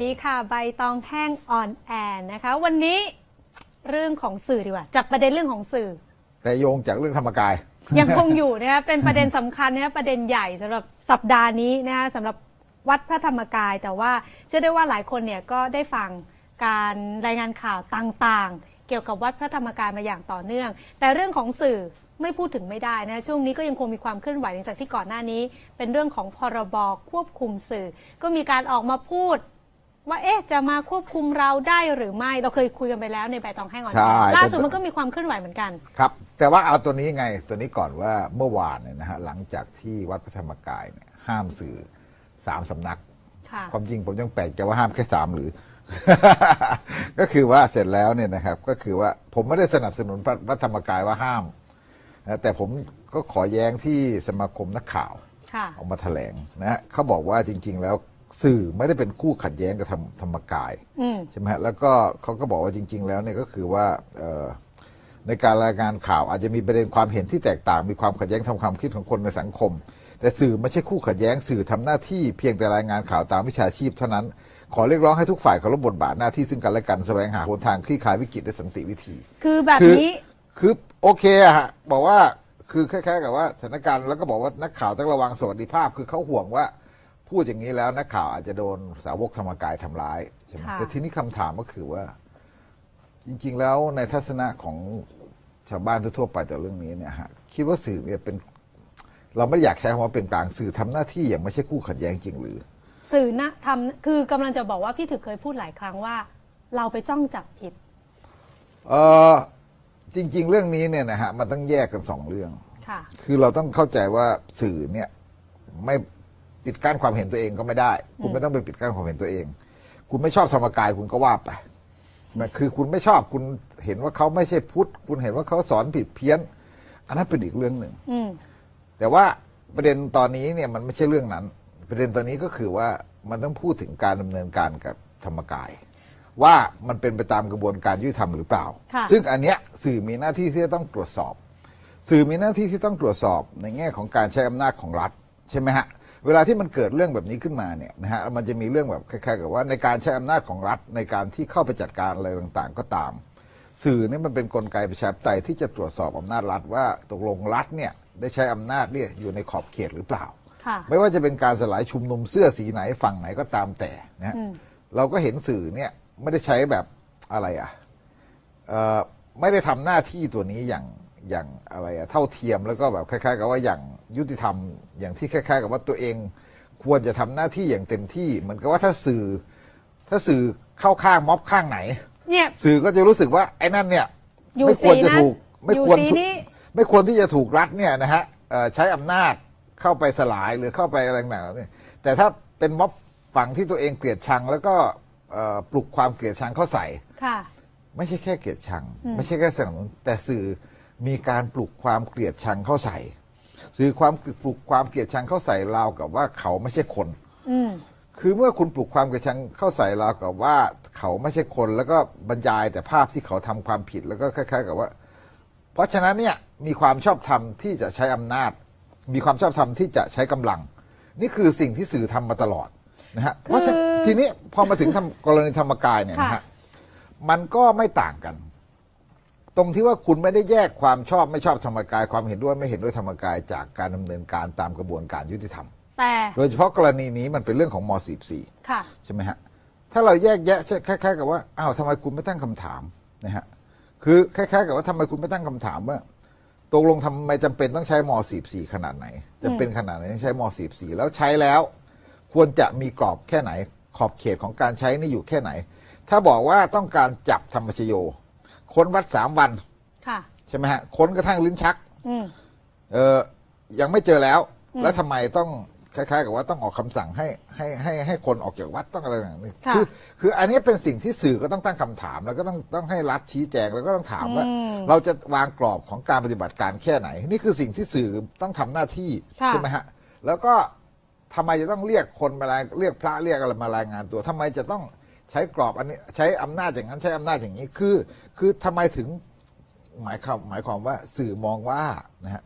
สวัสดีค่ะ ใบตองแห้งออนแอนนะคะ วันนี้เรื่องของสื่อดีกว่าจับประเด็นเรื่องของสื่อ แต่โยงจากเรื่องธรรมกาย ยังคงอยู่นะคะเป็นประเด็นสำคัญนะคะประเด็นใหญ่สำหรับสัปดาห์นี้นะคะสำหรับวัดพระธรรมกาย แต่ว่าเชื่อได้ว่าหลายคนเนี่ยก็ได้ฟังการรายงานข่าวต่างๆ เกี่ยวกับวัดพระธรรมกายมาอย่างต่อเนื่อง แต่เรื่องของสื่อไม่พูดถึงไม่ได้นะช่วงนี้ก็ยังคงมีความเคลื่อนไหวหลังจากที่ก่อนหน้านี้ เป็นเรื่องของพรบควบคุมสื่อ ก็มีการออกมาพูด ว่าเอ๊ะจะมาควบคุมเราได้หรือไม่เราเคยคุยกันไปแล้วในใบตองแห้งออนใช่แอนล่าสุดแต่มันก็มีความเคลื่อนไหวเหมือนกัน ครับ แต่ว่าเอาตัวนี้ไงตัวนี้ก่อนว่าเมื่อวานเนี่ยนะฮะหลังจากที่วัดพระธรรมกายเนี่ยห้ามสื่อสามสำนัก ค่ะ ความจริงผมยังแปลกใจว่าห้ามแค่สามหรือ ก็คือว่าเสร็จแล้วเนี่ยนะครับ ก็คือว่าผมไม่ได้สนับสนุนพระพระธรรมกายว่าห้ามนะแต่ผมก็ขอแย้งที่สมาคมนักข่าว ค่ะ ออกมาแถลงนะฮะเขาบอกว่าจริง ๆ แล้ว สื่อไม่ได้เป็นคู่ขัดแย้งกับธรรมธรรมกายอืมใช่ไหมฮะแล้วก็เขาก็บอกว่าจริง ๆ แล้วเนี่ยก็คือว่าเอ่อในการรายงานข่าวอาจจะมีประเด็นความเห็นที่แตกต่าง มีความขัดแย้งทางความคิดของคนในสังคม แต่สื่อไม่ใช่คู่ขัดแย้งสื่อทำหน้าที่เพียงแต่รายงานข่าวตามวิชาชีพเท่านั้น ขอเรียกร้องให้ทุกฝ่ายเคารพบทบาทหน้าที่ซึ่งกันและกันแสวงหาหนทางคลี่คลายวิกฤตด้วยสันติวิธี คือแบบคือนี้ คือโอเคอะฮะบอกว่าคือคล้ายๆกับว่าสถานการณ์แล้วก็บอกว่านักข่าวต้องระวังสวัสดิภาพ คือเขาห่วงว่า พูดอย่างนี้แล้วนักข่าวอาจจะโดนสาวกธรรมกายทำร้ายใช่ไหมค่ะ แต่ทีนี้คำถามก็คือว่า จริง ๆ แล้วในทัศนะของชาวบ้านทั่วๆไปต่อเรื่องนี้เนี่ยฮะคิดว่าสื่อเนี่ยเป็น เราไม่อยากใช้คำว่าเป็นกลางสื่อทำหน้าที่อย่างไม่ใช่คู่ขัดแย้งจริงหรือ สื่อนะทำคือกำลังจะบอกว่าพี่ถึกเคยพูดหลายครั้งว่า เราไปจ้องจับผิด เออจริง ๆ เรื่องนี้เนี่ยนะฮะมันต้องแยกกันสองเรื่อง ค่ะ คือเราต้องเข้าใจว่าสื่อเนี่ยไม่ ปิดกั้นความเห็นตัวเองก็ไม่ได้ คุณไม่ต้องไปปิดกั้นความเห็นตัวเอง คุณไม่ชอบธรรมกายคุณก็ว่าไปนะคือคุณไม่ชอบคุณเห็นว่าเขาไม่ใช่พุทธ คุณเห็นว่าเขาสอนผิดเพี้ยน อันนั้นเป็นอีกเรื่องหนึ่งอืมแต่ว่าประเด็นตอนนี้เนี่ยมันไม่ใช่เรื่องนั้น ประเด็นตอนนี้ก็คือว่ามันต้องพูดถึงการดำเนินการกับธรรมกาย ว่ามันเป็นไปตามกระบวนการยุติธรรมหรือเปล่าค่ะซึ่งอันเนี้ยสื่อมีหน้าที่ที่จะต้องตรวจสอบ สื่อมีหน้าที่ที่ต้องตรวจสอบในแง่ของการใช้อำนาจของรัฐ ใช่ไหมฮะ เวลาที่มันเกิดเรื่องแบบนี้ขึ้นมาเนี่ยนะฮะมันจะมีเรื่องแบบคล้ายๆกับว่าในการใช้อำนาจของรัฐในการที่เข้าไปจัดการอะไรต่างๆ ก็ตาม สื่อเนี่ยมันเป็นนกลไกประชาธิปไตยที่จะตรวจสอบอำนาจรัฐว่าตกลงรัฐเนี่ยได้ใช้อำนาจเนี่ยอยู่ในขอบเขตหรือเปล่าค่ะไม่ว่าจะเป็นการสลายชุมนุมเสื้อสีไหนฝั่งไหนก็ตามแต่นะฮะเราก็เห็นสื่อเนี่ยไม่ได้ใช้แบบอะไรอะเอ่อไม่ได้ทำหน้าที่ตัวนี้อย่าง อย่างอะไรอะเท่าเทียมแล้วก็แบบคล้ายๆ กับว่าอย่างยุติธรรมอย่างที่คล้าย ๆ กับว่าตัวเองควรจะทำหน้าที่อย่างเต็มที่เหมือนกับว่าถ้าสื่อ ถ้าสื่อเข้าข้างม็อบข้างไหน เนี่ยสื่อก็จะรู้สึกว่าไอ้นั่นเนี่ยอยู่ไม่ควรจะสีนั้นถูกไม่ควรอยู่สีถูกนี้ไม่ควรที่จะถูกรัฐเนี่ยนะฮะเอ่อใช้อำนาจเข้าไปสลายหรือเข้าไปอะไรต่างๆเหล่านี้แต่ถ้าเป็นม็อบฝั่งที่ตัวเองเกลียดชัง แล้วก็เอ่อปลุกความเกลียดชังเข้าใส่ค่ะ ไม่ใช่แค่เกลียดชัง ไม่ใช่แค่สนับสนุนแต่สื่อ มีการปลุกความเกลียดชังเข้าใส่สื่อความปลุกความเกลียดชังเข้าใส่ราวกับว่าเขาไม่ใช่คนอืมคือเมื่อคุณปลุกความเกลียดชังเข้าใส่เราวกับว่าเขาไม่ใช่คน แล้วก็บรรยายแต่ภาพที่เขาทำความผิดแล้วก็คล้าย ๆ กับว่า เพราะฉะนั้นเนี่ยมีความชอบธรรมที่จะใช้อำนาจ มีความชอบธรรมที่จะใช้กำลัง นี่คือสิ่งที่สื่อทำมาตลอดนะฮะเพราะฉะนั้นทีนี้พอมาถึงทำกรณีธรรมกายเนี่ยนะค่ะฮะมันก็ไม่ต่างกัน ตรงที่ว่าคุณไม่ได้แยกความชอบไม่ชอบธรรมกายความเห็นด้วยไม่เห็นด้วยธรรมกายจากการดำเนินการตามกระบวนการยุติธรรม แต่ โดยเฉพาะกรณีนี้มันเป็นเรื่องของม .44 ค่ะ ใช่ไหมฮะ ถ้าเราแยกแยะคล้ายๆกับว่าอ้าวทำไมคุณไม่ตั้งคำถามนะฮะคือคล้ายๆ กับว่าทำไมคุณไม่ตั้งคำถามว่าตกลงทำไมจำเป็นต้องใช้ม .44 ขนาดไหนจำเป็นขนาดไหนต้องใช้ม .44 แล้วใช้แล้ว ควรจะมีกรอบแค่ไหน ขอบเขตของการใช้นี่อยู่แค่ไหน ถ้าบอกว่าต้องการจับธรรมชโย ค้นวัดสามวันค่ะ ใช่ไหมฮะค้นกระทั่งลิ้นชัก อืม เออยังไม่เจอแล้วแล้วทำไมต้องคล้ายๆ กับว่าต้องออกคำสั่งให้ให้ให้ให้คนออกจากวัดต้องอะไรอย่างนี้ค่ะคือคืออันนี้เป็นสิ่งที่สื่อก็ต้องตั้งคำถาม แล้วก็ต้องต้องให้รัฐชี้แจงแล้วก็ต้องถามว่า อืมเราจะวางกรอบของการปฏิบัติการแค่ไหน นี่คือสิ่งที่สื่อต้องทำหน้าที่ค่ะ ใช่ไหมฮะแล้วก็ทำไมจะต้องเรียกคนมารายเรียกพระเรียกอะไรมารายงานตัวทำไมจะต้อง ใช้กรอบอันนี้ใช้อำนาจอย่างนั้นใช้อำนาจอย่างนี้คือ คือทำไมถึงหมายความหมายความว่าสื่อมองว่านะฮะ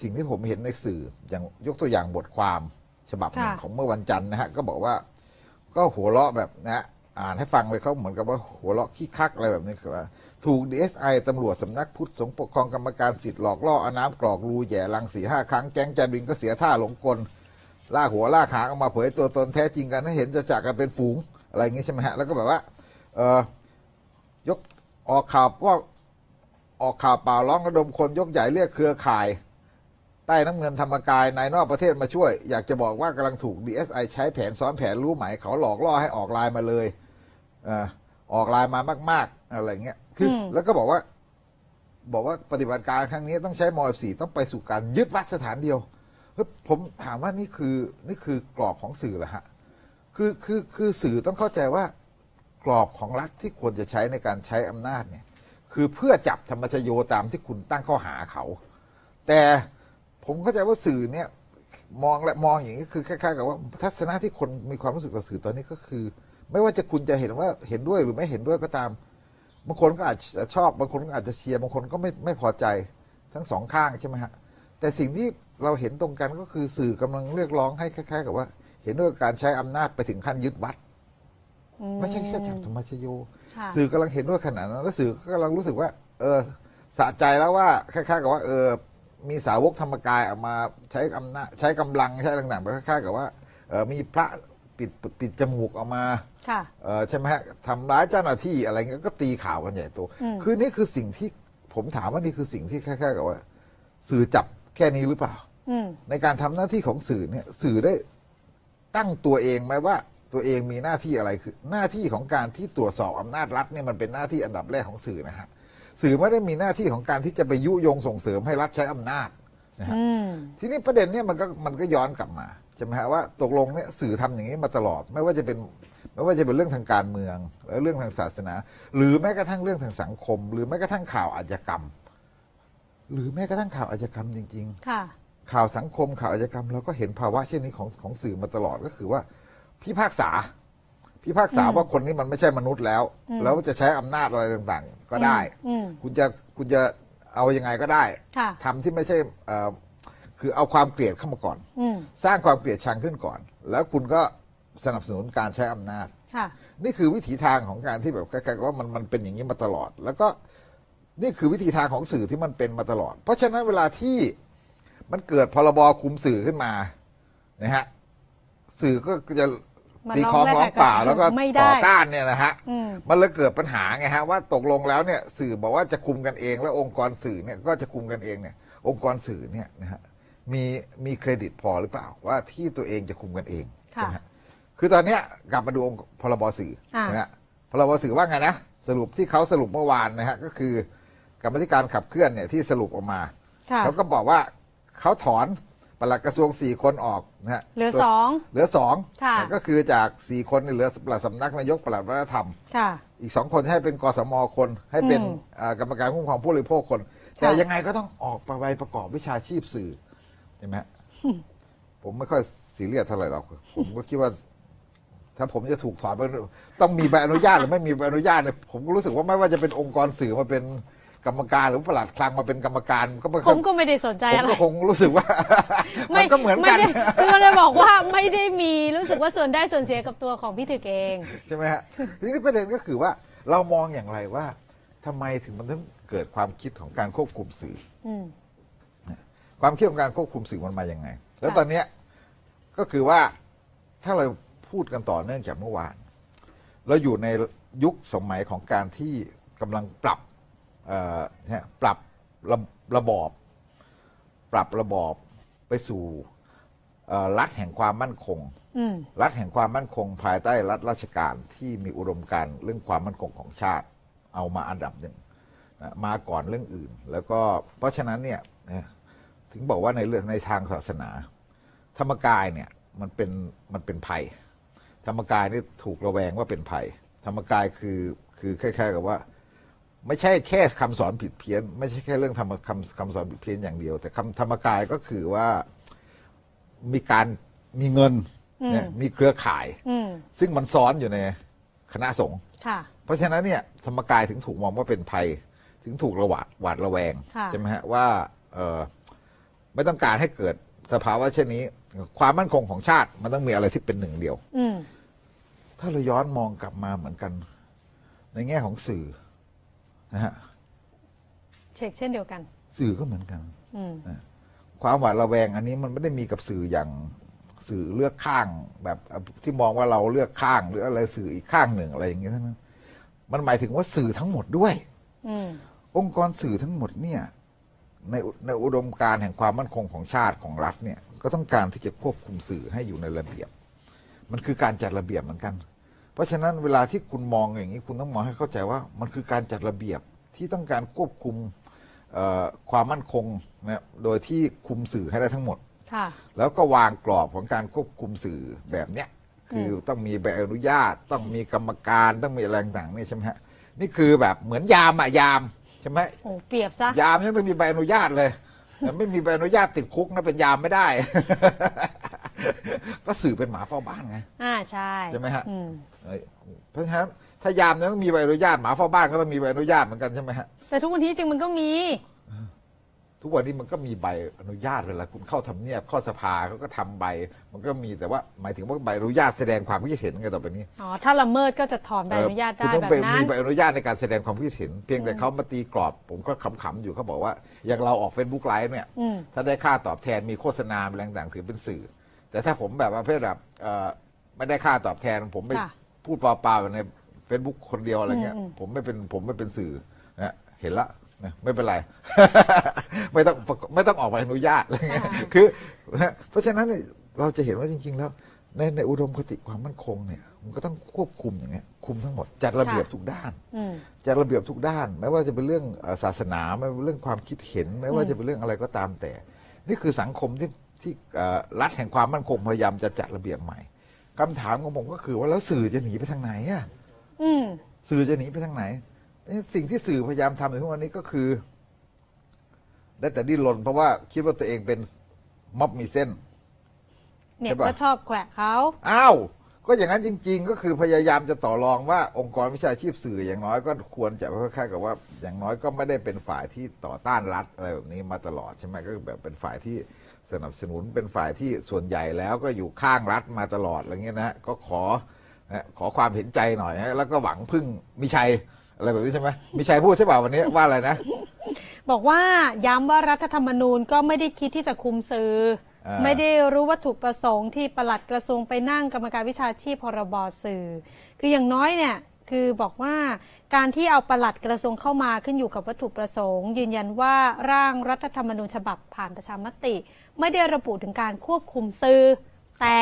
สิ่งที่ผมเห็นในสื่ออย่างยกตัวอย่างบทความฉบับหนึ่งค่ะของเมื่อวันจันทร์นะฮะก็บอกว่ากก็หัวเราะแบบนะอ่านให้ฟังเลยเขาเหมือนกับว่าหัวเราะขี้คักอะไรแบบนี้คือว่า ถูก DSI ตำรวจสำนักพุทธสงฆ์ปกครองกรรมการสิทธิ์หลอกล่อเอาน้ำกรอกรูแหย่ลังสีห้าครั้งแก๊งจาบินก็เสียท่าหลงกลลากหัวลากหางออกมาเผยตัวตนแท้จริงกันให้เห็นจะจากกันเป็นฝูง อะไรอย่างงี้ใช่ไหมฮะ แล้วก็แบบว่า เออยกออกข่าวว่าออกข่าวเปล่าร้องระดมคนยกใหญ่เรียกเครือข่าย ใต้น้ำเงินธรรมกายนายนอกประเทศมาช่วย อยากจะบอกว่ากำลังถูก DSI ใช้แผนซ้อนแผนรู้ไหมเขาหลอกล่อให้ออกไลน์มาเลยเออออกไลน์มามาก ๆ อะไรเงี้ยคืออมแล้วก็บอกว่า บอกว่าปฏิบัติการครั้งนี้ต้องใช้ม .14 ต้องไปสู่การยึดวัดสถานเดียวเฮ้ยผมถามว่านี่คือนี่คือกรอบของสื่อเหรอฮะ คือคือคือสื่อต้องเข้าใจว่ากรอบของรัฐที่ควรจะใช้ในการใช้อำนาจเนี่ย คือเพื่อจับธรรมชโยตามที่คุณตั้งข้อหาเขา แต่ผมเข้าใจว่าสื่อเนี่ยมองและมองอย่างนี้คือคล้ายๆกับว่าทัศนะที่คนมีความรู้สึกต่อสื่อตอนนี้ก็คือ ไม่ว่าจะคุณจะเห็นว่าเห็นด้วยหรือไม่เห็นด้วยก็ตามบางคนก็อาจจะชอบบางคนก็อาจจะเชียร์บางคนก็ไม่ไม่พอใจทั้งสองข้างใช่ไหมฮะแต่สิ่งที่เราเห็นตรงกันก็คือสื่อกำลังเรียกร้องให้คล้าย ๆ กับว่า เห็นด้วยกับการใช้อำนาจไปถึงขั้นยึดวัดอืไม่ใช่แค่จับธรรมชโยค่ะสื่อกำลังเห็นด้วยขนาดนั้นแล้วสื่อก็กำลังรู้สึกว่า เออสะใจแล้วว่าคล้ายๆกับว่า เออ มีสาวกธรรมกายออกมาใช้อำนาจใช้กำลังใช้ต่างๆไปคล้ายๆกับว่าเออมีพระปิดปิดจมูกออกมาค่ะเออใช่ไหมฮะทำร้ายเจ้าหน้าที่อะไรเงี้ยก็ตีข่าวกันใหญ่โตอืมคือนี่คือสิ่งที่ผมถามว่านี่คือสิ่งที่คล้ายๆกับว่า สื่อจับแค่นี้หรือเปล่าอืมในการทำหน้าที่ของสื่อเนี่ย สื่อได้ ตั้งตัวเองไหมว่าตัวเองมีหน้าที่อะไรคือหน้าที่ของการที่ตรวจสอบอำนาจรัฐเนี่ยมันเป็นหน้าที่อันดับแรกของสื่อนะฮะสื่อไม่ได้มีหน้าที่ของการที่จะไปยุยงส่งเสริมให้รัฐใช้อำนาจนะฮะอืมทีนี้ประเด็นเนี่ยมันก็มันก็ย้อนกลับมาใช่ไหมฮะว่าตกลงเนี่ยสื่อทำอย่างนี้มาตลอด ไม่ว่าจะเป็นไม่ว่าจะเป็นเรื่องทางการเมืองหรือเรื่องทางศาสนา หรือแม้กระทั่งเรื่องทางสังคม หรือแม้กระทั่งข่าวอาชญากรรม หรือแม้กระทั่งข่าวอาชญากรรมจริง ๆ ค่ะ ข่าวสังคมข่าวอาชญากรรมเราก็เห็นภาวะเช่นนี้ของของสื่อมาตลอดก็คือว่า พิพากษา พิพากษาอืมว่าคนนี้มันไม่ใช่มนุษย์แล้วอืมแล้วจะใช้อำนาจอะไรต่างๆ ก็ได้อืมคุณจะคุณจะเอายังไงก็ได้ค่ะทำที่ไม่ใช่เอ่อคือเอาความเกลียดเข้ามาก่อนอืมสร้างความเกลียดชังขึ้นก่อน แล้วคุณก็สนับสนุนการใช้อำนาจค่ะนี่คือวิถีทางของการที่แบบคล้ายๆกับว่ามันมันเป็นอย่างนี้มาตลอด แล้วก็นี่คือวิธีทางของสื่อที่มันเป็นมาตลอด เพราะฉะนั้นเวลาที่ มันเกิดพรบคุมสื่อขึ้นมานะฮะสื่อก็จะมาตีคล้องร้ร้อองงแรกๆเปล่าก็แล้วก็ไม่ได้ต่อต้านเนี่ยนะฮะอืมมันเลยเกิดปัญหาไงฮะว่าตกลงแล้วเนี่ยสื่อบอกว่าจะคุมกันเอง แล้วองค์กรสื่อเนี่ยก็จะคุมกันเองเนี่ย องค์กรสื่อเนี่ยนะฮะมีมีเครดิตพอหรือเปล่าว่าที่ตัวเองจะคุมกันเองค่ะใช่ไหมฮะคือตอนเนี้ยกลับมาดูองค์พรบสื่ออ่านะฮะพรบสื่อว่าไงนะสรุปที่เขาสรุปเมื่อวานนะฮะก็คือกรรมธิการขับเคลื่อนเนี่ยที่สรุปออกมาค่ะเขาก็บอกว่า เขาถอนปลัดกระทรวงสี่คนออกนะฮะเหลือสองเหลือสองค่ะก็คือจากสี่คนเนี่ยเหลือปลัดสำนักนายกปลัดวัฒนธรรมค่ะอีกสองคนให้เป็นกสมคน ให้เป็นอืมอ่ากรรมการคุ้มครองผู้บริโภคคน แต่ค่ะยังไงก็ต้องออกไปใบประกอบวิชาชีพสื่อใช่ไหมฮะผมไม่ค่อยซีเรียสเท่าไหร่หรอกผมก็คิดว่าถ้าผมจะถูกถอนไปต้องมีใบอนุญาตหรือไม่มีใบอนุญาตเนี่ยผมก็รู้สึกว่าไม่ว่าจะเป็นองค์กรสื่อมาเป็น กรรมการหรือปลัดคลังมาเป็นกรรมการก็ไม่ผค่อยมก็ไม่ได้สนใจผมอะไร ก็คงรู้สึกว่า มันก็เหมือนกัน ไได้คือเลยบอกว่าไม่ได้มีรู้สึกว่าส่วนได้ส่วนเสียกับตัวของพี่ถึกเอง ใช่ไหมฮะทีนี้ประเด็นก็คือว่าเรามองอย่างไรว่าทำไมถึงมันต้องเกิดความคิดของการควบคุมสื่อ อืม ความคิดของการควบคุมสื่อมันมาอย่างไง แล้วค่ะ ตอนเนี้ยก็คือว่าถ้าเราพูดกันต่อเนื่องจากเมื่อวาน เราอยู่ในยุคสมัยของการที่กำลังปรับเอ่อเนี่ย ปรับระระบอบ ปรับระบอบไปสู่เอ่อรัฐแห่งความมั่นคงอืมรัฐแห่งความมั่นคง ภายใต้รัฐราชการที่มีอุดมการณ์เรื่องความมั่นคงของชาติ เอามาอันดับหนึ่งนะมาก่อนเรื่องอื่น แล้วก็เพราะฉะนั้นเนี่ยนะถึงบอกว่าในเรื่องในทางศาสนา ธรรมกายเนี่ยมันเป็นมันเป็นภัย ธรรมกายนี่ถูกระแวงว่าเป็นภัย ธรรมกายคือคือคล้ายๆกับว่า ไม่ใช่แค่คำสอนผิดเพี้ยน ไม่ใช่แค่เรื่องธรรมคำคำสอนผิดเพี้ยนอย่างเดียว แต่คำธรรมกายก็คือว่ามีการมีเงินเนี่ยมีเครือข่ายอืมซึ่งมันซ้อนอยู่ในคณะสงฆ์ค่ะเพราะฉะนั้นเนี่ยธรรมกายถึงถูกมองว่าเป็นภัย ถึงถูกระหวาดหวาดระแวงค่ะใช่ไหมฮะว่าเออไม่ต้องการให้เกิดสภาวะเช่นนี้ ความมั่นคงของชาติมันต้องมีอะไรที่เป็นหนึ่งเดียวอืมถ้าเราย้อนมองกลับมาเหมือนกัน ในแง่ของสื่อ นะฮะเช็คเช่นเดียวกัน สื่อก็เหมือนกันอืมความหวาดระแวงอันนี้มันไม่ได้มีกับสื่ออย่างสื่อเลือกข้างแบบที่มองว่าเราเลือกข้างหรืออะไรสื่ออีกข้างหนึ่งอะไรอย่างเงี้ยเท่านั้นมันหมายถึงว่าสื่อทั้งหมดด้วย อืมองค์กรสื่อทั้งหมดเนี่ยในในอุดมการณ์แห่งความมั่นคงของชาติของรัฐเนี่ยก็ต้องการที่จะควบคุมสื่อให้อยู่ในระเบียบ มันคือการจัดระเบียบเหมือนกัน เพราะฉะนั้นเวลาที่คุณมองอย่างนี้คุณต้องมองให้เข้าใจว่ามันคือการจัดระเบียบที่ต้องการควบคุมเอ่อความมั่นคงนะโดยที่คุมสื่อให้ได้ทั้งหมดค่ะแล้วก็วางกรอบของการควบคุมสื่อแบบเนี้ยคือต้องมีใบอนุญาต ต้องมีกรรมการต้องมีอะไรต่างๆนี่ใช่ไหมฮะนี่คือแบบเหมือนยามอะยามใช่ไหมโอ้เปรียบซะยามยังต้องมีใบอนุญาตเลยแต่ไม่มีใบอนุญาตติดคุกนะเป็นยามไม่ได้ ก็สื่อเป็นหมาเฝ้าบ้านไงอ่าใช่ใช่ไหมฮะอืมเอ้ยเพราะฉะนั้นถ้ายามยังต้องมีใบอนุญาตหมาเฝ้าบ้านก็ต้องมีใบอนุญาตเหมือนกันใช่ไหมฮะแต่ทุกวันนี้จริงมันก็มี ทุกวันนี้มันก็มีใบอนุญาตเวลาคุณเข้าทำเนียบเข้าสภาเขาก็ทำใบ มันก็มีแต่ว่าหมายถึงว่าใบอนุญาตแสดงความคิดเห็นไงต่อไปนี้ อ๋อ ถ้าละเมิดก็จะถอนใบอนุญาตเคุณได้ต้องแบบไปนั้มีน ใบอนุญาตในการแสดงความคิดเห็น เพียงแต่เขามาตีกรอบ ผมก็ขำๆอยู่เขาบอกว่า อย่างเราออกเฟซบุ๊กไลฟ์เนี่ย อืม ถ้าได้ค่าตอบแทนมีโฆษณาอะไรต่างๆถือเป็นสื่อ แต่ถ้าผมแบบว่าประเภทแบบเอ่อไม่ได้ค่าตอบแทนผมไปค่ะพูดเปล่าๆในเฟซบุ๊กคนเดียวอะไรเงี้ย อืม ผมไม่เป็นผมไม่เป็นสื่อนะเห็นละนะไม่เป็นไร ไม่ต้องไม่ต้องออกใบอนุญาตอะไรเงี้ยคือนะเพราะฉะนั้นเนี่ยเราจะเห็นว่าจริง ๆ แล้ว ในในอุดมคติความมั่นคงเนี่ยมันก็ต้องควบคุมอย่างเงี้ยคุมทั้งหมดจัดระเบียบทุกด้าน อืมจัดระเบียบทุกด้าน ไม่ว่าจะเป็นเรื่องเอ่อศาสนาไม่ว่าเป็นเรื่องความคิดเห็น ไม่ว่าจะเป็นเรื่องอะไรก็ตามแต่ นี่คือสังคมที่ ที่เอ่อรัฐแห่งความมั่นคงพยายามจะจัดระเบียบใหม่คำถามของผมก็คือว่าแล้วสื่อจะหนีไปทางไหนอะอืมสื่อจะหนีไปทางไหนเอ๊ะสิ่งที่สื่อพยายามทำในทุกวันนี้ก็คือ ได้แต่ดิ้นรนเพราะว่าคิดว่าตัวเองเป็นม็อบมีเส้นเนี่ยใช่ปะก็ชอบแขวะเขาอ้าวก็อย่างนั้นจริง ๆ ก็คือพยายามจะต่อรองว่าองค์กรวิชาชีพสื่ออย่างน้อยก็ควรจะคล้ายๆกับว่า อย่างน้อยก็ไม่ได้เป็นฝ่ายที่ต่อต้านรัฐอะไรแบบนี้มาตลอดใช่ไหมก็แบบเป็นฝ่ายที่ สนับสนุนเป็นฝ่ายที่ส่วนใหญ่แล้วก็อยู่ข้างรัฐมาตลอดอะไรเงี้ยนะฮะก็ขอนะขอความเห็นใจหน่อยฮะแล้วก็หวังพึ่งมิชัยอะไรแบบนี้ใช่ไหมมิชัยพูดใช่เปล่าวันนี้ว่าอะไรนะ บอกว่าย้ำว่ารัฐธรรมนูญก็ไม่ได้คิดที่จะคุมสื่ออ่าไม่ได้รู้วัตถุประสงค์ที่ปลัดกระทรวงไปนั่งกรรมการวิชาชีพพรบสื่อ คืออย่างน้อยเนี่ยคือบอกว่าการที่เอาปลัดกระทรวงเข้ามาขึ้นอยู่กับวัตถุประสงค์ ยืนยันว่าร่างรัฐธรรมนูญฉบับผ่านประชามติ ไม่ได้ระบุถึงการควบคุมสื่อ แต่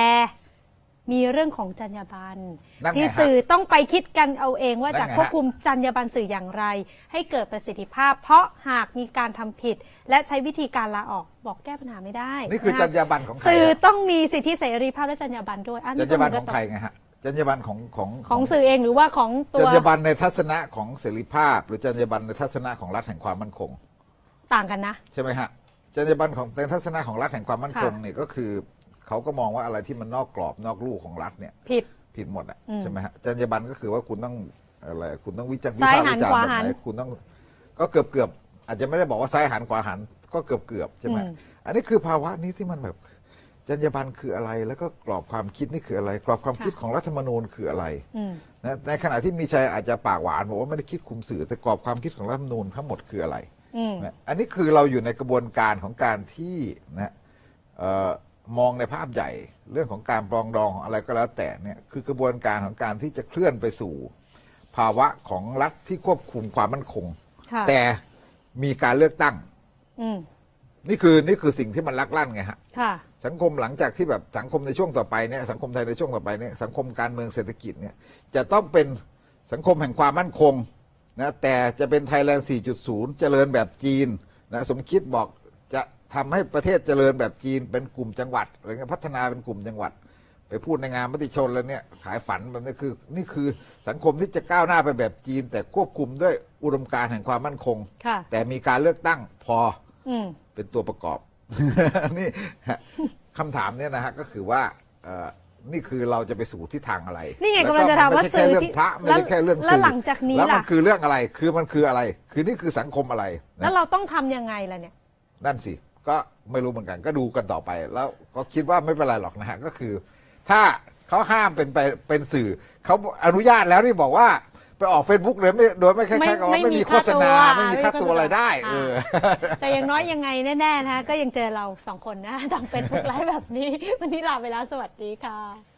มีเรื่องของจรรยาบรรณนั่นไงที่ฮะสื่อต้องไปคิดกันเอาเองว่านั่นจะไงฮะ ควบคุมจรรยาบรรณสื่ออย่างไร ให้เกิดประสิทธิภาพ เพราะหากมีการทำผิด และใช้วิธีการลาออกบอกแก้ปัญหาไม่ได้นี่คือนะะจรรยาบรรณของใครสื่อฮะต้องมีสิทธิเสรีภาพและจรรยาบรรณด้วยอันจรนี้รยาบรรณก็ของใครไงฮะจรรยาบรรณของของของสื่อเองหรือว่าของตัจรวรยาบรรณในทัศนะของเสรีภาพ หรือจรรยาบรรณในทัศนะของรัฐแห่งความมั่นคง ต่างกันนะ ใช่ไหมฮะ จรรยาบรรณของในทัศนะของรัฐแห่งความมั่นคงค่ะเนี่ยก็คือเขาก็มองว่าอะไรที่มันนอกกรอบนอกลู่ของรัฐเนี่ยผิดผิดหมดอะอืมใช่ไหมฮะจรรยาบรรณก็คือว่าคุณต้องอะไรคุณต้องวิจารณ์วิซ้ายพากษ์หัวินจารขณ์วาแบบหันไหนคุณต้องก็เกือบเกือบอาจจะไม่ได้บอกว่าซ้ายหันขวาหันก็เกือบเกือบใช่ไหมอืมอันนี้คือภาวะนี้ที่มันแบบจรรยาบรรณคืออะไร แล้วก็กรอบความคิดนี่คืออะไร กรอบความคิดของรัฐธรรมนูญคืออะไรอืมนะในขณะที่มีชัยอาจจะปากหวานบอกว่าไม่ได้คิดคุมสื่อแต่กรอบความคิดของรัฐธรรมนูญทั้งหมดคืออะไรอืม นะอันนี้คือเราอยู่ในกระบวนการของการที่นะเอ่อมองในภาพใหญ่เรื่องของการปรองดองของอะไรก็แล้วแต่เนี่ยคือกระบวนการของการที่จะเคลื่อนไปสู่ ภาวะของรัฐที่ควบคุมความมั่นคง ค่ะแต่มีการเลือกตั้ง อืมนี่คือนี่คือสิ่งที่มันลักลั่นไงฮะ ค่ะ สังคมหลังจากที่แบบสังคมในช่วงต่อไปเนี่ยสังคมไทยในช่วงต่อไปเนี่ยสังคมการเมืองเศรษฐกิจเนี่ยจะต้องเป็นสังคมแห่งความมั่นคง นะแต่จะเป็นไทยแลนด์ 4.0 เจริญแบบจีนนะสมคิดบอกจะทำให้ประเทศเจริญแบบจีนเป็นกลุ่มจังหวัดอะไรเงี้ยพัฒนาเป็นกลุ่มจังหวัด ไปพูดในงานมติชนแล้วเนี่ยขายฝันแบบนี้คือ นี่คือสังคมที่จะก้าวหน้าไปแบบจีน แต่ควบคุมด้วยอุดมการณ์แห่งความมั่นคงค่ะแต่มีการเลือกตั้งพออืมเป็นตัวประกอบนี่ฮะคำถามเนี่ยนะฮะก็คือว่าเอ่อ นี่คือเราจะไปสู่ทิศทางอะไรนี่ไงแวกำลังจะถามว่าไใช่แค่สื่อเรื่อที่งพระไม่แล้วใช่แค่เรื่องแล้วสื่อหลังจากนี้แล้วมันล่ะคือเรื่องอะไรคือมันคืออะไร คือนี่คือสังคมอะไรนะแล้วเราต้องทำยังไงล่ะเนี่ย นั่นสิก็ไม่รู้เหมือนกันก็ดูกันต่อไป แล้วก็คิดว่าไม่เป็นไรหรอกนะฮะก็คือ ถ้าเขาห้ามเป็นไปเป็นสื่อเขาอนุญาตแล้วที่บอกว่า ไปออกเฟซบุ๊กเลยไม่โดยไม่คล้ายๆกับว่าไม่มีโฆษณาไม่มีค่าตัวอะไรได้เออ แต่อย่างน้อยยังไงแน่ๆนะคะก็ยังเจอเราสองคนนะทางเป็นทุกไลฟ์แบบนี้ วันนี้ลาไปแล้วสวัสดีค่ะ